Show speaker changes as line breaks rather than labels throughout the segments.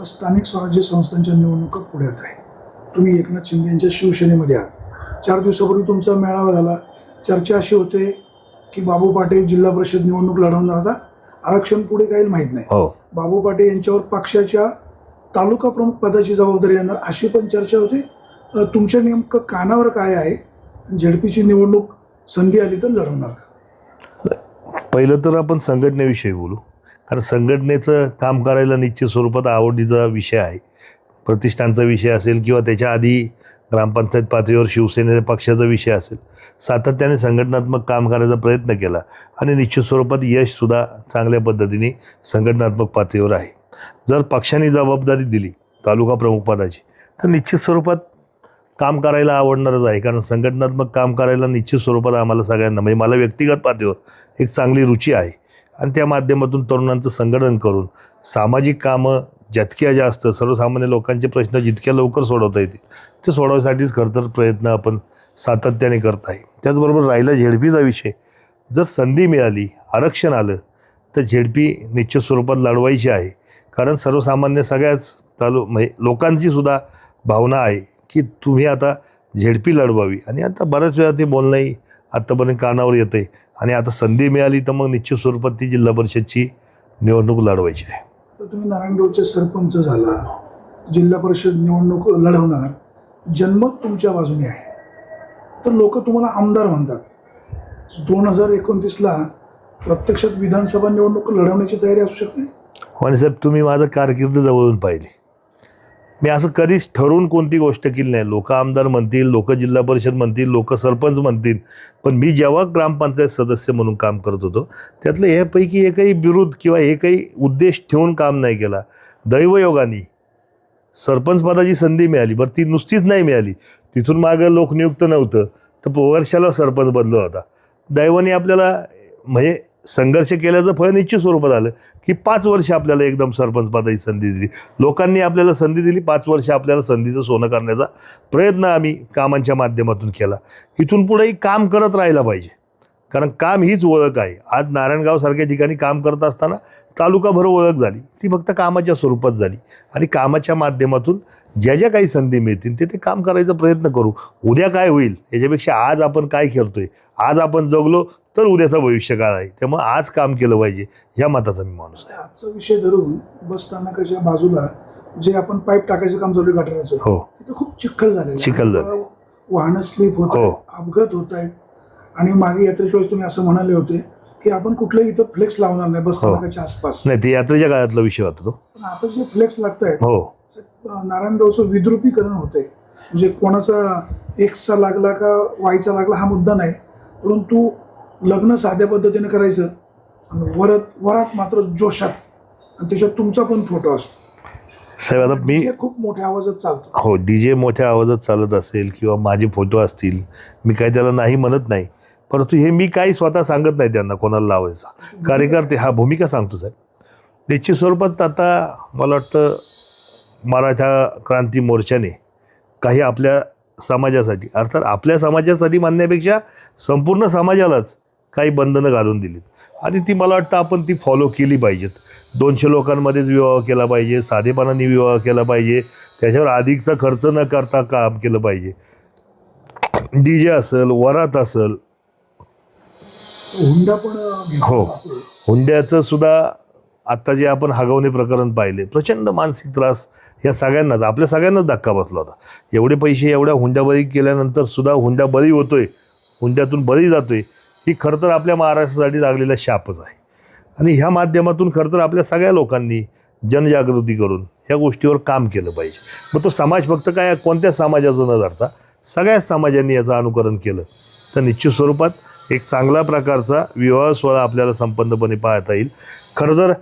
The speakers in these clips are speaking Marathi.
तर स्थानिक स्वराज्य संस्थांच्या निवडणुका पुढ्यात आहे तुम्ही एकनाथ शिंदे यांच्या शिवसेनेमध्ये आहात. चार दिवसापूर्वी तुमचा मेळावा झाला. चर्चा अशी होते की बाबू पाटे जिल्हा परिषद निवडणूक लढवणार आता. आरक्षण पुढे काही माहीत नाही.
हो.
बाबू पाटे यांच्यावर पक्षाच्या तालुका प्रमुख पदाची जबाबदारी येणार अशी पण चर्चा होते. तुमच्या नेमकं कानावर काय आहे? झेडपीची निवडणूक संधी आली तर लढवणार का?
पहिलं तर आपण संघटनेविषयी बोलू. कारण संघटनेचं काम करायला निश्चित स्वरूपात आवडीचा विषय आहे. प्रतिष्ठानचा विषय असेल किंवा त्याच्या आधी ग्रामपंचायत पातळीवर शिवसेनेच्या पक्षाचा विषय असेल सातत्याने संघटनात्मक काम करायचा प्रयत्न केला आणि निश्चित स्वरूपात यशसुद्धा चांगल्या पद्धतीने संघटनात्मक पातळीवर आहे. जर पक्षाने जबाबदारी दिली तालुका प्रमुखपदाची तर निश्चित स्वरूपात काम करायला आवडणारच आहे. कारण संघटनात्मक काम करायला निश्चित स्वरूपात आम्हाला सगळ्यांना म्हणजे मला व्यक्तिगत पातळीवर एक चांगली रुची आहे. आणि त्या माध्यमातून तरुणांचं संघटन करून सामाजिक कामं जितक्या जास्त सर्वसामान्य लोकांचे प्रश्न जितक्या लवकर सोडवता येतील ते सोडवण्यासाठीच खरं तर प्रयत्न आपण सातत्याने करत आहे. त्याचबरोबर राहिला झेडपीचा विषय. जर संधी मिळाली आरक्षण आलं तर झेडपी निश्चित स्वरूपात लढवायची आहे. कारण सर्वसामान्य सगळ्याच तालु म्हणजे लोकांची सुद्धा भावना आहे की तुम्ही आता झेडपी लढवावी. आणि आता बऱ्याच वेळा ते बोलणंही आत्तापर्यंत कानावर येतं आहे आणि आता संधी मिळाली तर मग निश्चित स्वरूपात ती जिल्हा परिषदची निवडणूक लढवायची आहे.
तर तुम्ही नारायणगावचे सरपंच झाला जिल्हा परिषद निवडणूक लढवणार जन्मत तुमच्या बाजूने आहे. तर लोक तुम्हाला आमदार म्हणतात. दोन हजार एकोणतीसला प्रत्यक्षात विधानसभा निवडणूक लढवण्याची तयारी असू शकते?
आणि साहेब तुम्ही माझं कारकीर्द जवळून पाहिली. मी असं कधीच ठरवून कोणती गोष्ट केली नाही. लोक आमदार म्हणतील लोक जिल्हा परिषद म्हणतील लोक सरपंच म्हणतील. पण मी जेव्हा ग्रामपंचायत सदस्य म्हणून काम करत होतो त्यातलं यापैकी एकही विरोध किंवा एकही उद्देश ठेवून काम नाही केला. दैवयोगाने सरपंच पदाची संधी मिळाली बरं ती नुसतीच नाही मिळाली. तिथून मागं लोकनियुक्त नव्हतं तर वर्षाला सरपंच बदलला होता. दैवाने आपल्याला म्हणजे संघर्ष केल्याचं फळ निश्चित स्वरूपात आलं की पाच वर्ष आपल्याला एकदम सरपंच पदाची संधी दिली. लोकांनी आपल्याला संधी दिली पाच वर्ष आपल्याला संधीचं सोनं करण्याचा प्रयत्न आम्ही कामांच्या माध्यमातून केला. इथून पुढेही काम करत राहिला पाहिजे. कारण काम हीच ओळख आहे. आज नारायणगावसारख्या ठिकाणी काम करत असताना तालुकाभर ओळख झाली. ती फक्त कामाच्या स्वरूपात झाली. आणि कामाच्या माध्यमातून ज्या ज्या काही संधी मिळतील ते ते काम करायचा प्रयत्न करू. उद्या काय होईल याच्यापेक्षा आज आपण काय करतोय आज आपण जगलो तर उद्याचं भविष्य काळ आहे. त्यामुळे आज काम केलं पाहिजे ह्या मताचा मी माणूस आहे.
आजचा विषय धरून बस स्थानकाच्या बाजूला जे आपण पाईप टाकायचं काम चालू गटाराचं
हो.
तिथं खूप चिखल आहे.
चिखल झालं.
वाहनं स्लिप होत
हो.
अपघात होत आहेत. आणि मागे यात्रेच्या वेळेस तुम्ही असं म्हणाले होते की आपण कुठलंही इथं फ्लेक्स लावणार नाही बस
हो.
आसपास.
नाही ते यात्रेच्या काळातला विषय होता तो.
पण आता जे फ्लेक्स लागत आहेत
हो
नारायणगावचं विद्रुपीकरण होतंय. म्हणजे कोणाचा एक्सचा लागला का वायचा लागला हा मुद्दा नाही. परंतु लग्न साध्या पद्धतीने करायचं आणि वरत वरात मात्र जोशात. आणि त्याच्यात तुमचा पण फोटो असतो.
साहेब आता मी
DJ खूप मोठ्या आवाजात चालतो.
हो डी जे मोठ्या आवाजात चालत असेल किंवा माझे फोटो असतील मी काही त्याला नाही म्हणत नाही. परंतु हे मी काही स्वतः सांगत नाही त्यांना कोणाला लावायचा. कार्यकर्ते हा भूमिका सांगतो साहेब. निश्चित स्वरूपात आता मला वाटतं मराठा क्रांती मोर्चाने काही आपल्या समाजासाठी अर्थात आपल्या समाजासाठी मानण्यापेक्षा संपूर्ण समाजालाच काही बंधनं घालून दिलीत. आणि ती मला वाटतं आपण ती फॉलो केली पाहिजेत. दोनशे लोकांमध्येच विवाह केला पाहिजे साधेपणाने विवाह केला पाहिजे त्याच्यावर अधिकचा खर्च न करता काम केलं पाहिजे. डी जे असेल वरात असेल
हुंडा पण
हो. हुंड्याचं सुद्धा आत्ता जे आपण हगवणे प्रकरण पाहिले प्रचंड मानसिक त्रास या सगळ्यांनाच आपल्या सगळ्यांनाच धक्का बसला होता. एवढे पैसे एवढ्या हुंडाबळी केल्यानंतर सुद्धा हुंडा बळी होतोय हुंड्यातून बळी जातोय ही खरं तर आपल्या महाराष्ट्रासाठी लागलेला शापच आहे. आणि ह्या माध्यमातून खरं तर आपल्या सगळ्या लोकांनी जनजागृती करून ह्या गोष्टीवर काम केलं पाहिजे. मग तो समाज फक्त काय कोणत्या समाजाचं न धरता सगळ्याच समाजांनी याचं अनुकरण केलं. तर निश्चित स्वरूपात एक चांगला प्रकारचा विवाह सोहळा आपल्याला संपन्नपणे पाहता येईल. खरं तर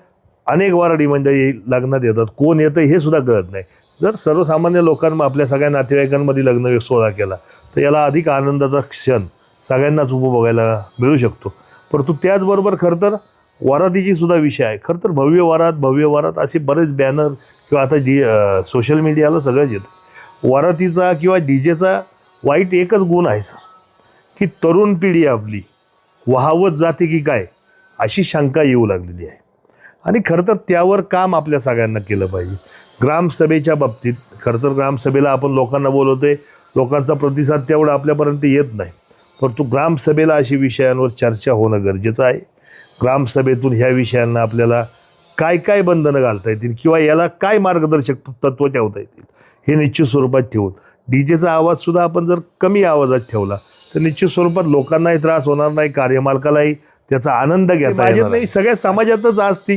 अनेक वारडी म्हणजे लग्नात येतात. कोण येतं हे सुद्धा कळत नाही. जर सर्वसामान्य लोकांना आपल्या सगळ्या नातेवाईकांमध्ये लग्न सोहळा केला तर याला अधिक आनंदाचा क्षण सगळ्यांनाच उपभोगायला मिळू शकतो. परंतु त्याचबरोबर खरं तर वरातीची सुद्धा विषय आहे. खरं तर भव्य वरात भव्य वरात असे बरेच बॅनर किंवा आता जी सोशल मीडियाला सगळंच येतं वरातीचा किंवा डी जेचा वाईट एकच गुण आहे सर. की तरुण पिढी आपली वाहवत जाते की काय अशी शंका येऊ लागलेली आहे. आणि खरं तर त्यावर काम आपल्या सगळ्यांना केलं पाहिजे. ग्रामसभेच्या बाबतीत खरं तर ग्रामसभेला आपण लोकांना बोलवतोय लोकांचा प्रतिसाद तेवढा आपल्यापर्यंत येत नाही. परंतु ग्रामसभेला अशी विषयांवर चर्चा होणं गरजेचं आहे. ग्रामसभेतून ह्या विषयांना आपल्याला काय काय बंधनं घालता येतील किंवा याला काय मार्गदर्शक तत्त्व ठेवता येतील हे निश्चित स्वरूपात ठेवून डी जेचा आवाजसुद्धा आपण जर कमी आवाजात ठेवला तर निश्चित स्वरूपात लोकांनाही त्रास होणार नाही कार्यमालकालाही त्याचा आनंद घेता येणार नाही. सगळ्या समाजातच आज ती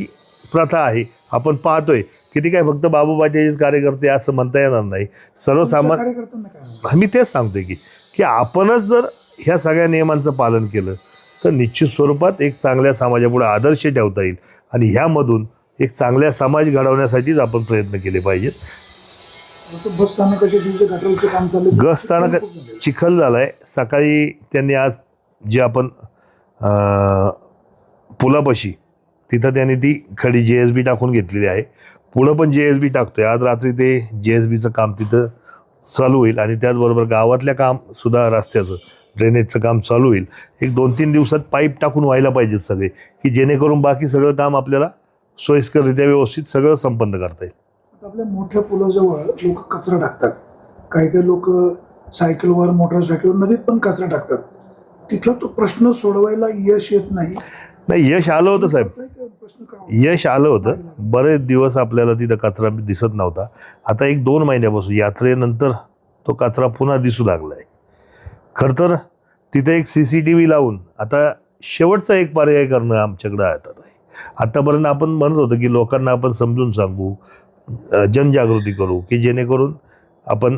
प्रथा आहे. आपण पाहतोय की ती काय फक्त बाबूबाजेच कार्यकर्ते असं म्हणता येणार नाही. सर्वसामान्य मी तेच सांगतोय की की आपणच जर ह्या सगळ्या नियमांचं पालन केलं तर निश्चित स्वरूपात एक चांगल्या समाजापुढे आदर्श ठेवता येईल. आणि ह्यामधून एक चांगल्या समाज घडवण्यासाठीच आपण प्रयत्न केले पाहिजेत.
बस गटारचं काम चालू आहे.
स्थानक. चिखल सकाळी त्यांनी आज जे आपण अं, पुलापाशी तिथं त्यांनी ती खडी जे एस बी टाकून घेतलेली आहे. पुढं पण जे एस बी टाकतोय. आज रात्री ते जे एस बीचं काम तिथं चालू होईल आणि त्याचबरोबर गावातल्या काम सुद्धा रस्त्याचं ड्रेनेजचं काम चालू होईल. एक दोन तीन दिवसात पाईप टाकून व्हायला पाहिजेत सगळे की जेणेकरून बाकी सगळं काम आपल्याला सोयीस्कररित्या व्यवस्थित सगळं संपन्न करता येईल.
आपल्या मोठ्या पुलाजवळ लोक कचरा टाकतात. काही काही लोक सायकलवर मोटरसायकलवर नदीत पण कचरा टाकतात. तिथला तो प्रश्न सोडवायला यश येत नाही.
नाही यश आलं होतं साहेब. यश आलं होतं. बरेच दिवस आपल्याला तिथं कचरा दिसत नव्हता. आता एक दोन महिन्यापासून यात्रेनंतर तो कचरा पुन्हा दिसू लागला आहे खरं तर तिथे एक सी सी टी व्ही लावून आता शेवटचा एक पर्याय करणं आमच्याकडं हातात आहे. आत्तापर्यंत आपण म्हणत होतो की लोकांना आपण समजून सांगू जनजागृती करू की जेणेकरून आपण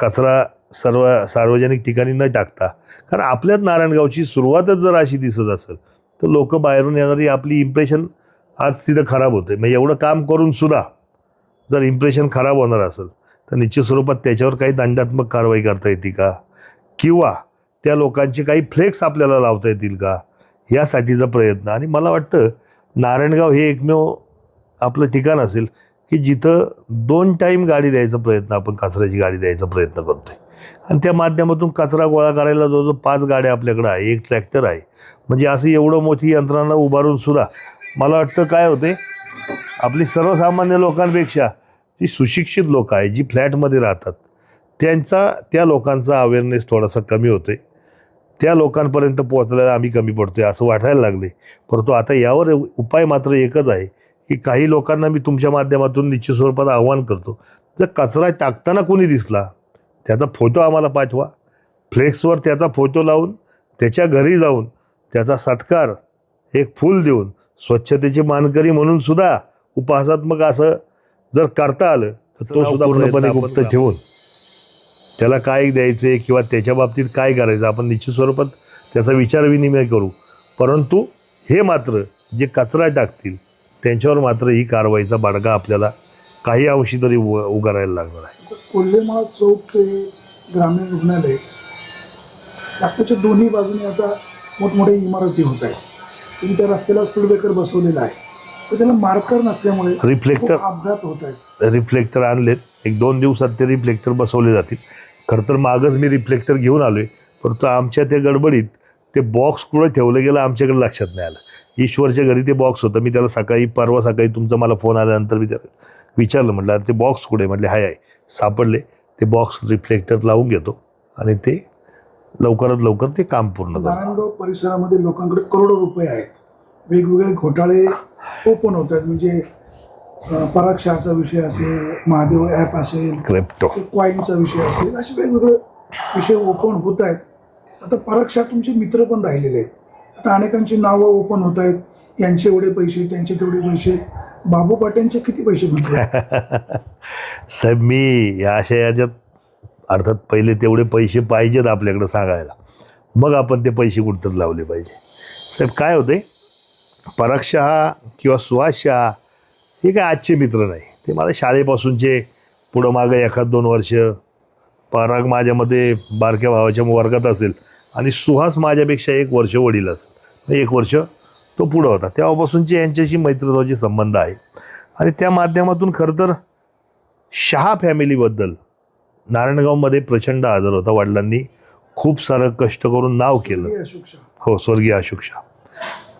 कचरा सर्व सार्वजनिक ठिकाणी न टाकता कारण आपल्याच नारायणगावची सुरुवातच जर अशी दिसत असेल तर लोक बाहेरून येणारी आपली इम्प्रेशन आज तिथं खराब होते. मग एवढं काम करून सुद्धा जर इम्प्रेशन खराब होणार असेल तर निश्चित स्वरूपात त्याच्यावर काही दंडात्मक कारवाई करता येते का? किंवा त्या लोकांचे काही फ्लेक्स आपल्याला लावता येतील का? यासाठीचा प्रयत्न. आणि मला वाटतं नारायणगाव हे एकमेव आपलं ठिकाण असेल की जिथं दोन टाईम गाडी द्यायचा प्रयत्न आपण कचऱ्याची गाडी द्यायचा प्रयत्न करतो आहे आणि त्या माध्यमातून कचरा गोळा करायला जवळजवळ पाच गाड्या आपल्याकडं आहे एक ट्रॅक्टर आहे. म्हणजे असं एवढं मोठी यंत्रणा उभारून सुद्धा मला वाटतं काय होते आपली सर्वसामान्य लोकांपेक्षा जी सुशिक्षित लोक आहे जी फ्लॅटमध्ये राहतात त्यांचा त्या लोकांचा अवेअरनेस थोडासा कमी होतो आहे त्या लोकांपर्यंत पोहोचल्याला आम्ही कमी पडतो आहे असं वाटायला लागले परंतु आता यावर उपाय मात्र एकच आहे की काही लोकांना मी तुमच्या माध्यमातून निश्चित स्वरूपात आव्हान करतो. जर कचरा टाकताना कोणी दिसला त्याचा फोटो आम्हाला पाठवा. फ्लेक्सवर त्याचा फोटो लावून त्याच्या घरी जाऊन त्याचा सत्कार एक फूल देऊन स्वच्छतेची मानकरी म्हणून सुद्धा उपहासात्मक असं जर करता आलं तर तो सुद्धा पूर्णपणे गुप्त ठेवून. त्याला काय द्यायचे किंवा त्याच्या बाबतीत काय करायचं आपण निश्चित स्वरूपात त्याचा विचारविनिमय करू. परंतु हे मात्र जे कचरा टाकतील त्यांच्यावर मात्र ही कारवाईचा बडगा आपल्याला काही अंशी तरी उ उगारायला लागणार आहे.
कोल्हेमाळ चौक ते ग्रामीण रुग्णालय रस्त्याच्या दोन्ही बाजूने आता मोठमोठ्या इमारती होत आहेत. तुम्ही त्या रस्त्याला स्पीडब्रेकर बसवलेला आहे. तर त्याला मार्कर नसल्यामुळे
रिफ्लेक्टर
अपघात होत आहेत.
रिफ्लेक्टर आणलेत. एक दोन दिवसात ते रिफ्लेक्टर बसवले जातील. खरं तर मागच मी रिफ्लेक्टर घेऊन आलोय. परंतु आमच्या त्या गडबडीत ते बॉक्स कुठं ठेवलं गेलं आमच्याकडे लक्षात नाही आलं. ईश्वरच्या घरी ते बॉक्स होतं. मी त्याला सकाळी परवा सकाळी तुमचा मला फोन आल्यानंतर मी त्याला विचारलं म्हटलं अरे ते बॉक्स कुठे म्हटले हाय आहे सापडले. ते बॉक्स रिफ्लेक्टर लावून घेतो आणि ते लवकरात लवकर ते काम पूर्ण
नारायणगाव परिसरामध्ये लोकांकडे करोडो रुपये आहेत. वेगवेगळे घोटाळे ओपन होत आहेत. म्हणजे अं, परागक्षारचा विषय असेल महादेव ॲप असेल
क्रिप्टो
क्वाईनचा विषय असेल असे वेगवेगळे विषय ओपन होत आहेत. आता पराक्षा तुमचे मित्र पण राहिलेले आहेत. आता अनेकांची नावं ओपन होत आहेत. यांचे एवढे पैसे त्यांचे तेवढे पैसे. बाबू पाट्यांचे किती पैसे म्हणतात
साहेब मी या अशा याच्यात अर्थात पहिले तेवढे पैसे पाहिजेत आपल्याकडं सांगायला. मग आपण ते पैसे कुठतर लावले पाहिजे. साहेब काय होते पराग शहा किंवा सुहास शहा हे काय आजचे मित्र नाही. ते मला शाळेपासूनचे पुढं मागं एखाद दोन वर्ष पराग माझ्यामध्ये बारक्या भावाच्या वर्गात असेल. आणि सुहास माझ्यापेक्षा एक वर्ष वडील असेल एक वर्ष तो पुढं होता. तेव्हापासूनचे यांच्याशी मैत्रीत्वाचे संबंध आहे. आणि त्या माध्यमातून खरं तर शहा फॅमिलीबद्दल नारायणगावमध्ये प्रचंड आदर होता. वडिलांनी खूप सारं कष्ट करून नाव केलं.
हे
स्वर्गीय अशोक शाह.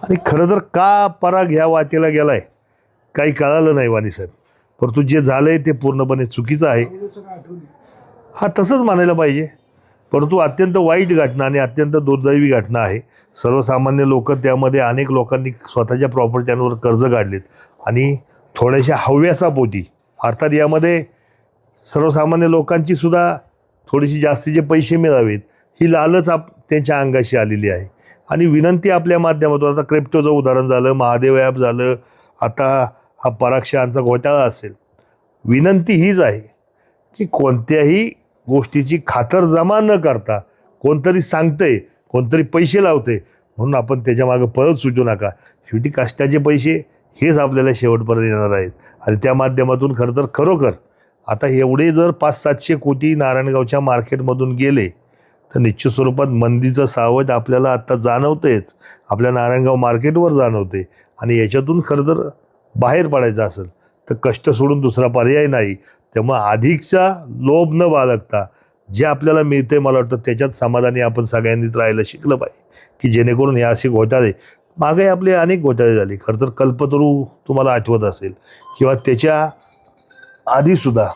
आणि खरं तर का पराग ह्या वाटेला गेलाय? काही कळालं नाही वाणी साहेब. परंतु जे झालंय ते पूर्णपणे चुकीचं आहे. हा तसंच मानायला पाहिजे. परंतु अत्यंत वाईट घटना आणि अत्यंत दुर्दैवी घटना आहे. सर्वसामान्य लोक त्यामध्ये अनेक लोकांनी स्वतःच्या प्रॉपर्ट्यांवर कर्ज काढलेत आणि थोड्याशा हव्यासापोटी अर्थात यामध्ये सर्वसामान्य लोकांची सुद्धा थोडीशी जास्तीचे पैसे मिळावेत ही लालच आप त्यांच्या अंगाशी आलेली आहे. आणि विनंती आपल्या माध्यमातून आता क्रिप्टोचं उदाहरण झालं महादेव ॲप झालं आता हा पराक्षांचा घोटाळा असेल. विनंती हीच आहे की कोणत्याही गोष्टीची खातर जमा न करता कोणतरी सांगतंय कोणतरी पैसे लावते म्हणून आपण त्याच्यामागं परत पळत नका. शेवटी कष्टाचे पैसे हेच आपल्याला शेवटपर्यंत येणार आहेत. आणि त्या माध्यमातून खरं तर खरोखर आता एवढे जर पाच सातशे कोटी नारायणगावच्या मार्केटमधून गेले तर निश्चित स्वरूपात मंदीचं सावट आपल्याला आत्ता जाणवतेच. आपल्या नारायणगाव मार्केटवर जाणवते. आणि याच्यातून खरं तर बाहेर पडायचं असेल तर कष्ट सोडून दुसरा पर्याय नाही. त्यामुळं अधिकचा लोभ न बाळगता जे आपल्याला मिळते मला वाटतं त्याच्यात समाधानी आपण सगळ्यांनीच राहायला शिकलं पाहिजे. की जेणेकरून हे असे घोटाळे मागे आपले अनेक घोटाळे झाले. खरं तर कल्पतरू तुम्हाला आठवत असेल किंवा त्याच्या आधीसुद्धा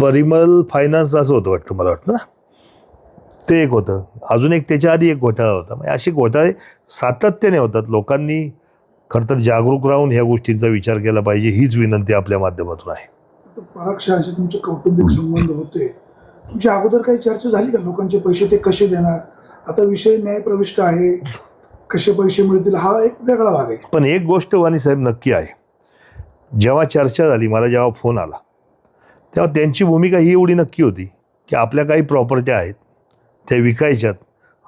परिमल फायनान्स असं होतं वाटतं मला वाटतं ना. ते एक होतं. अजून एक त्याच्या आधी एक घोटाळा होता. म्हणजे असे घोटाळे सातत्याने होतात. लोकांनी खरं तर जागरूक राहून ह्या गोष्टींचा विचार केला पाहिजे. हीच विनंती आपल्या माध्यमातून आहे.
आता पराक्षाचे तुमचे कौटुंबिक संबंध होते. तुमच्या अगोदर काही चर्चा झाली का? लोकांचे पैसे ते कसे देणार? आता विषय न्यायप्रविष्ट आहे. कसे पैसे मिळतील? हा एक वेगळा भाग आहे.
पण एक गोष्ट वाणी साहेब नक्की आहे. जेव्हा चर्चा झाली मला जेव्हा फोन आला तेव्हा त्यांची भूमिका ही एवढी नक्की होती की आपल्या काही प्रॉपर्ट्या आहेत त्या विकायच्यात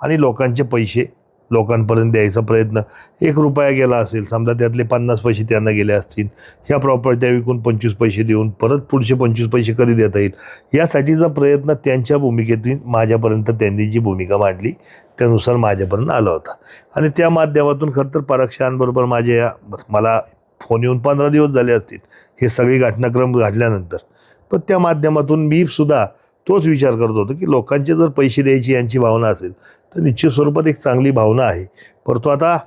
आणि लोकांचे पैसे लोकांपर्यंत द्यायचा प्रयत्न. एक रुपया गेला असेल समजा त्यातले पन्नास पैसे त्यांना गेले असतील ह्या प्रॉपर्ट्या विकून पंचवीस पैसे देऊन परत पुढचे पंचवीस पैसे कधी देता येईल? यासाठीचा प्रयत्न त्यांच्या भूमिकेतून माझ्यापर्यंत त्यांनी जी भूमिका मांडली त्यानुसार माझ्यापर्यंत आला होता. आणि त्या माध्यमातून खरं तर पराक्षांबरोबर माझे या मला फोन येऊन पंधरा दिवस झाले असतील हे सगळे घटनाक्रम घडल्यानंतर. पण त्या माध्यमातून मी सुद्धा तोच विचार करत होतो की लोकांचे जर पैसे द्यायची यांची भावना असेल तर निश्चित स्वरूपात एक चांगली भावना आहे. परंतु आता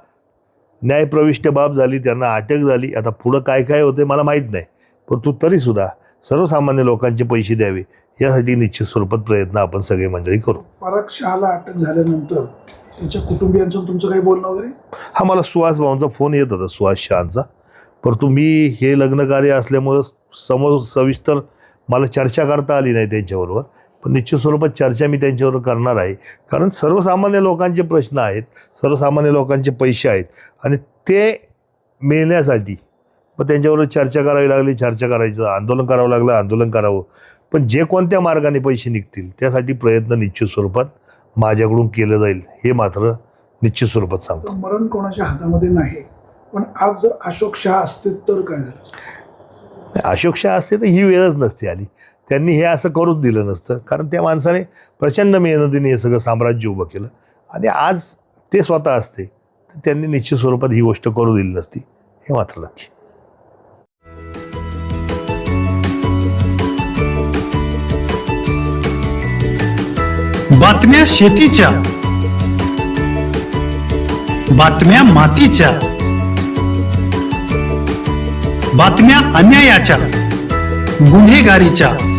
न्यायप्रविष्ट बाब झाली त्यांना अटक झाली आता पुढं काय काय होते मला माहीत नाही. परंतु तरीसुद्धा सर्वसामान्य लोकांचे पैसे द्यावे यासाठी निश्चित स्वरूपात प्रयत्न आपण सगळे मंडळी करू.
पराक्षाला अटक झाल्यानंतर त्याच्या कुटुंबियांचं तुमचं काही बोलणं वगैरे?
हा मला सुहास भाऊंचा फोन येत होता सुहास शहांचा. परंतु मी हे लग्न कार्य असल्यामुळं समोर सविस्तर मला चर्चा करता आली नाही त्यांच्याबरोबर. पण निश्चित स्वरूपात चर्चा मी त्यांच्याबरोबर करणार आहे. कारण सर्वसामान्य लोकांचे प्रश्न आहेत सर्वसामान्य लोकांचे पैसे आहेत आणि ते मिळण्यासाठी मग त्यांच्याबरोबर चर्चा करावी लागली चर्चा करायचं आंदोलन करावं लागलं आंदोलन करावं. पण जे कोणत्या मार्गाने पैसे निघतील त्यासाठी प्रयत्न निश्चित स्वरूपात माझ्याकडून केलं जाईल हे मात्र निश्चित स्वरूपात सांगतो.
मरण कोणाच्या हातामध्ये नाही पण आज जर अशोक शहा असते तर काय झालं?
अशोक शहा असते तर ही वेळच नसती आली. त्यांनी हे असं करूच दिलं नसतं. कारण त्या माणसाने प्रचंड मेहनतीने हे सगळं साम्राज्य उभं केलं. आणि आज ते स्वतः असते तर त्यांनी निश्चित स्वरूपात ही गोष्ट करू दिली नसती. हे मात्र नक्की.
बातम्या शेतीच्या बातम्या मातीच्या बातम्या अन्यायाच्या गुन्हेगारीच्या.